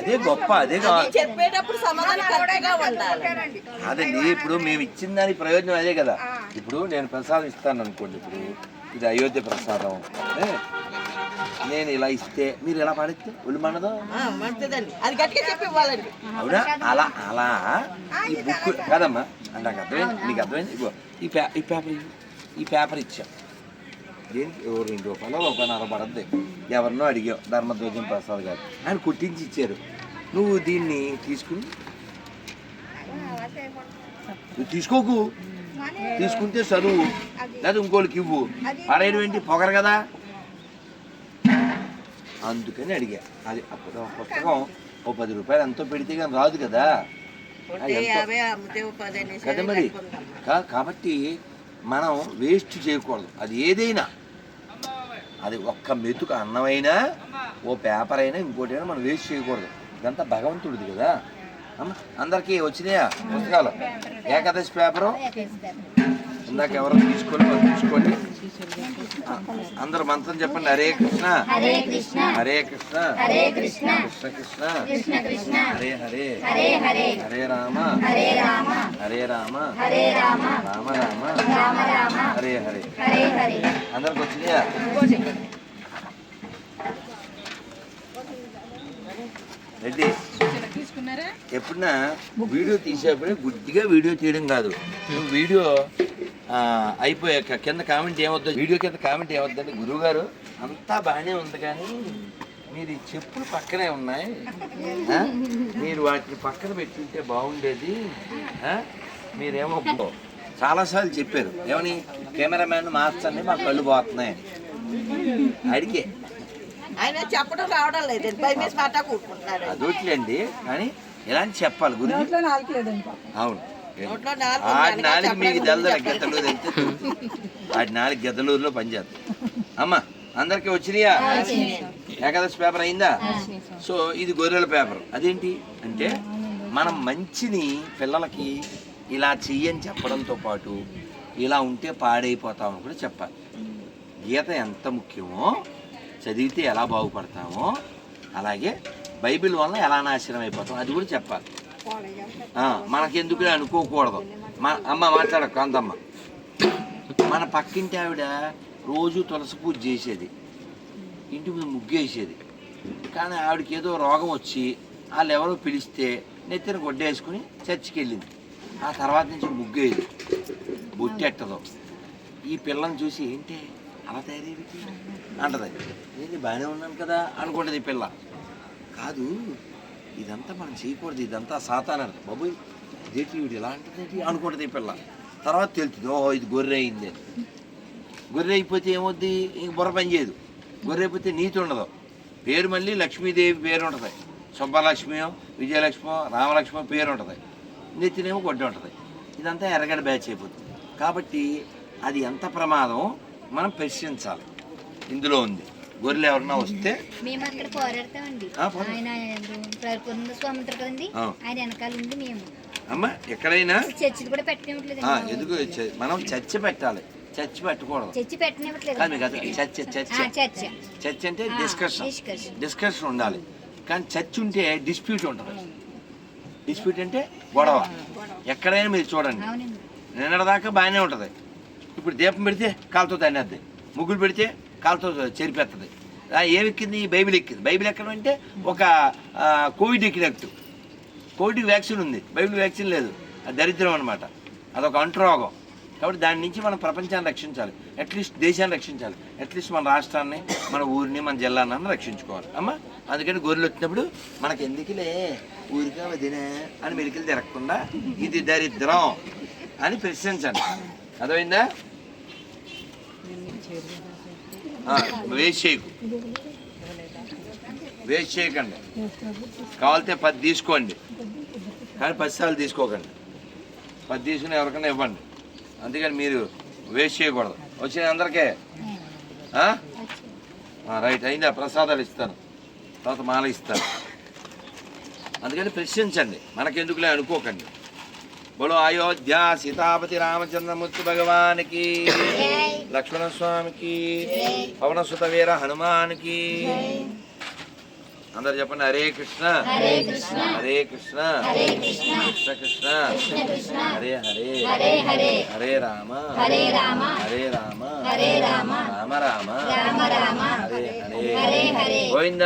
అదే గొప్ప అదే చెప్పేటప్పుడు అదండి ఇప్పుడు మేము ఇచ్చిన దాని ప్రయోజనం అదే కదా. ఇప్పుడు నేను ప్రసాదం ఇస్తాను అనుకోండి ఇప్పుడు. ఇది అయోధ్య ప్రసాదం? నేను ఇలా ఇస్తే మీరు ఎలా పాడిస్తే? ఒళ్ళు మనదో ఇవ్వాలండి. అవునా? అలా అలా. ఈ బుక్ కాదమ్మా నాకు అర్థమైంది నీకు అర్థమైంది? ఇగో ఈ పే ఈ పేపర్. ఈ పేపర్ ఇచ్చాం. దేనికి? ఓ రెండు రూపాయలు ఒక నర పడద్ది. ఎవరినో అడిగాం ధర్మధ్వజం ప్రసాద్ గారు. ఆయన కుట్టించి ఇచ్చారు. నువ్వు దీన్ని తీసుకుని నువ్వు తీసుకోకు. తీసుకుంటే చదువు. లేదా ఇంకోళ్ళకి ఇవ్వు. పడేయడం ఏంటి? పొగరు కదా. అందుకని అడిగా. అది అప్పుడు పుస్తకం. ఓ పది రూపాయలు ఎంతో పెడితే కానీ రాదు కదా. కదా మరి. కాబట్టి మనం వేస్ట్ చేయకూడదు. అది ఏదైనా. అది ఒక్క మెతుకు అన్నమైనా ఓ పేపర్ అయినా ఇంకోటి అయినా మనం వేస్ట్ చేయకూడదు. ఇదంతా భగవంతుడిది కదా. అందరికీ వచ్చినాయా పుస్తకాలు? ఏకాదశి పేపరు? ఇందాక ఎవరో వాళ్ళు తీసుకోండి. అందరు మంత్రం చెప్పండి హరే కృష్ణ. హరే కృష్ణ. హరే కృష్ణ. హరే కృష్ణ. కృష్ణ కృష్ణ. కృష్ణ కృష్ణ. హరే హరే. హరే హరే. హరే రామ. హరే రామ. హరే రామ. హరే రామ. రామ రామ. రామ రామ. హరే హరే. హరే హరే. అందరికి వచ్చినాయా? రెడ్డి. ఎప్పుడన్నా వీడియో తీసేప్పుడే గుడ్డిగా వీడియో తీయడం కాదు. వీడియో అయిపోయాక కింద కామెంట్ ఏమవుతుంది వీడియో కింద కామెంట్ ఏమవుతుందంటే గురువు గారు అంతా బాగానే ఉంది కానీ మీరు ఈ చెప్పులు పక్కనే ఉన్నాయి. మీరు వాటిని పక్కన పెట్టుంటే బాగుండేది. మీరేమో చాలాసార్లు చెప్పారు. ఏమని? కెమెరామ్యాన్ మార్చండి మా కళ్ళు పోతున్నాయని. అడిగే. ఆయన చెప్పడం రావడం లేదండి భయం వేసి మాట కూడుకుంటున్నారు అదొట్లేండి కానీ ఇలాంటి చెప్పాలి గురించి అవును. ఆడి నాలుగు మీకు వెళ్తే ఆడి నాలుగు గెతలూరులో పనిచేస్తుంది అమ్మ అందరికి వచ్చినాయా? ఏకాదశి పేపర్ అయిందా? సో ఇది గొర్రెల పేపర్. అదేంటి? అంటే మనం మంచిని పిల్లలకి ఇలా చెయ్యని చెప్పడంతో పాటు ఇలా ఉంటే పాడైపోతామని కూడా చెప్పాలి. గీత ఎంత ముఖ్యమో చదివితే ఎలా బాగుపడతామో అలాగే బైబిల్ వల్ల ఎలా నాశనం అయిపోతాం అది కూడా చెప్పాలి. మనకెందుకు అనుకోకూడదు. మన అమ్మ మాట్లాడక కాంతమ్మ. మన పక్కింటి ఆవిడ రోజు తులసి పూజ చేసేది. ఇంటి ముందు ముగ్గేసేది కానీ ఆవిడకి ఏదో రోగం వచ్చి వాళ్ళు ఎవరో పిలిస్తే నెత్తిన గొడ్డేసుకుని చర్చికి వెళ్ళింది. ఆ తర్వాత నుంచి ముగ్గేది బొట్టెట్టదు. ఈ పిల్లని చూసి ఏంటి అలా తయారేవిటి అంటది. ఏంటి బాగానే ఉన్నాను కదా అనుకుంటుంది పిల్ల. కాదు ఇదంతా మనం చేయకూడదు ఇదంతా సాతానం బాబోయ్ ఇదేంటి వీడు ఇలా అంటుంది అనుకుంటుంది పిల్ల. తర్వాత తెలుస్తుంది ఓహో ఇది గొర్రె అయింది అని. గొర్రె అయిపోతే ఏమొద్ది? ఇంక బుర్ర పని చేయదు. గొర్రె అయిపోతే నీతి ఉండదు. పేరు మళ్ళీ లక్ష్మీదేవి పేరు ఉంటుంది. సుబ్బలక్ష్మియో విజయలక్ష్మో రామలక్ష్మో పేరు ఉంటుంది. నెత్తినేమో గొడ్డ ఉంటుంది. ఇదంతా ఎర్రగడ్డ బ్యాచ్ అయిపోతుంది. కాబట్టి అది ఎంత ప్రమాదం? మనం ప్రశ్నించాలి ఇందులో ఉంది. గొర్రెలు ఎవరన్నా వస్తే మేము అక్కడ పోరాడతామండి. ఆయన స్వామి ఉంటారు కదండి. ఆయన వెనకాల ఉంది మేము. అమ్మ ఎక్కడైనా చర్చిలు కూడా పెట్టనివ్వట్లేదు ఎందుకు మనం చర్చ పెట్టాలి. చర్చ పెట్టకూడదు. చర్చి పెట్టనివ్వట్లేదు. కాదు చర్చ చర్చ. చర్చ. చర్చ అంటే డిస్కషన్. డిస్కషన్ ఉండాలి. కానీ చర్చ్ ఉంటే డిస్ప్యూట్ ఉంటుంది. డిస్ప్యూట్ అంటే గొడవ. ఎక్కడైనా మీరు చూడండి. నిన్నటిదాకా బాగానే ఉంటుంది. ఇప్పుడు దీపం పెడితే కాలుతో తన్నేద్ది. ముగ్గులు పెడితే కాలుతో చెరిపేస్తుంది ఆ, ఏం ఎక్కింది బైబిల్ ఎక్కింది. బైబిల్ ఎక్కడం అంటే ఒక కోవిడ్ ఎక్కినట్టు. కోవిడ్కి వ్యాక్సిన్ ఉంది. బైబిల్ వ్యాక్సిన్ లేదు. అది దరిద్రం అనమాట అదొక అంటురోగం. కాబట్టి దాని నుంచి మనం ప్రపంచాన్ని రక్షించాలి. అట్లీస్ట్ దేశాన్ని రక్షించాలి. అట్లీస్ట్ మన రాష్ట్రాన్ని మన ఊరిని మన జిల్లాన్ని రక్షించుకోవాలి. అమ్మా అందుకని గొర్రెలు వచ్చినప్పుడు మనకి ఎందుకులే ఊరికా వదినే అని మెలికలు తిరగకుండా ఇది దరిద్రం అని ప్రశ్నించండి. అర్థమైందా? వేస్ట్ చేయకు. వేస్ట్ చేయకండి. కావాలితే పది తీసుకోండి. కానీ పది సార్లు తీసుకోకండి. పది తీసుకుని ఎవరికైనా ఇవ్వండి. అందుకని మీరు వేస్ట్ చేయకూడదు. వచ్చిన అందరికీ? ఆ, రైట్. అయిందా? ప్రసాదాలు ఇస్తాను. తర్వాత మాల ఇస్తాను. అందుకని ప్రశ్నించండి. మనకెందుకులే అనుకోకండి. బోలో అయోధ్య సీతాపతి రామచంద్రమూర్తి భగవానికి లక్ష్మణ స్వామికి పవనసుత వీర హనుమానికి అందరు చెప్పండి హరే కృష్ణ। హరే కృష్ణ। హరే కృష్ణ। కృష్ణ। హరే హరే। హరే రామ। హరే రామ। హరే రామ। రామ। రామ హరే హరే। గోవింద।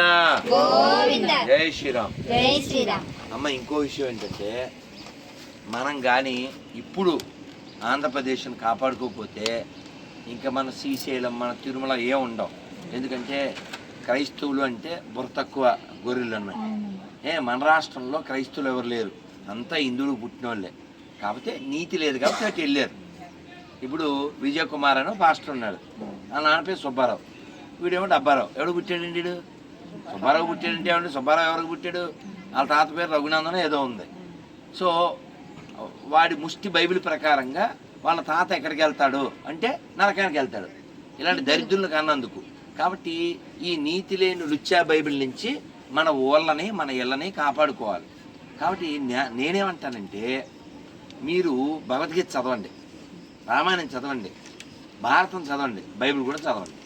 జై శ్రీరామ్। జై శ్రీరామ్। అమ్మ ఇంకో విషయం ఏంటంటే మనం కానీ ఇప్పుడు ఆంధ్రప్రదేశ్ని కాపాడుకోకపోతే ఇంకా మన శ్రీశైలం మన తిరుమల ఏం ఉండవు. ఎందుకంటే క్రైస్తవులు అంటే బుర్ర తక్కువ గొర్రెలు ఉన్నాయి ఏ మన రాష్ట్రంలో క్రైస్తవులు ఎవరు లేరు. అంతా హిందువులు పుట్టిన వాళ్ళే కాకపోతే నీతి లేదు కాబట్టి అటు వెళ్ళారు. ఇప్పుడు విజయ్ కుమార్ అని పాస్టర్ ఉన్నాడు. ఆ నాన్న పేరు సుబ్బారావు. వీడేమో డబ్బారావు. ఎవడు పుట్టాడండి వీడు? సుబ్బారావు పుట్టాడంటే ఏమండి? సుబ్బారావు ఎవరికి పుట్టాడు? వాళ్ళ తాత పేరు రఘునందన ఏదో ఉంది. సో వాడి ముష్టి బైబిల్ ప్రకారంగా వాళ్ళ తాత ఎక్కడికి వెళ్తాడు అంటే నరకానికి వెళ్తాడు. ఇలాంటి దరిద్రులను కన్నందుకు కాబట్టి ఈ నీతి లేని లుచ్చా బైబిల్ నుంచి మన ఊళ్ళని మన ఇళ్ళని కాపాడుకోవాలి. కాబట్టి నేనేమంటానంటే మీరు భగవద్గీత చదవండి. రామాయణం చదవండి. భారతం చదవండి. బైబిల్ కూడా చదవండి.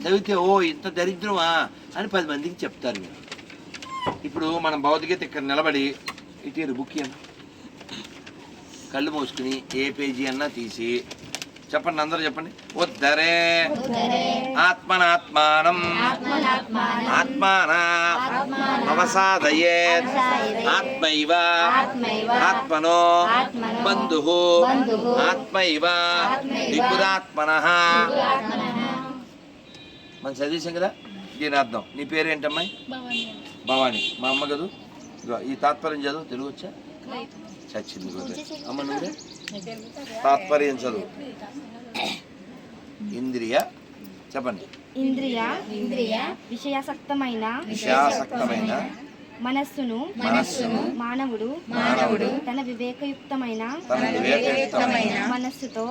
చదివితే ఓ ఇంత దరిద్రమా అని పది మందికి చెప్తారు మీరు. ఇప్పుడు మనం భగవద్గీత ఇక్కడ నిలబడి ఇటు బుక్ ఏమో కళ్ళు మూసుకుని ఏ పేజీ అన్నా తీసి చెప్పండి అందరూ చెప్పండి. ఉద్ధరే. ఆత్మనాత్మానం. ఆత్మానా. అవసాదయే. ఆత్మైవ. ఆత్మనో. బంధు. ఆత్మైవ. విపురాత్మన మనం చదివేశాం కదా? దీని అర్థం. నీ పేరేంటమ్మాయి? భవాని. మా అమ్మ కదూ? ఈ తాత్పర్యం చదువు తెలుగు వచ్చా చచ్చింది అమ్మ నువ్వే తాత్పర్యం చదువు. ఇంద్రియ చెప్పండి. ఇంద్రియ ఇంద్రియ విషయాసక్తమైన విషయాసక్తమైన మనస్సును మనస్సును మానవుడు మానవుడు తన వివేకయుక్తమైన తన వివేకయుక్తమైన మనస్సుతో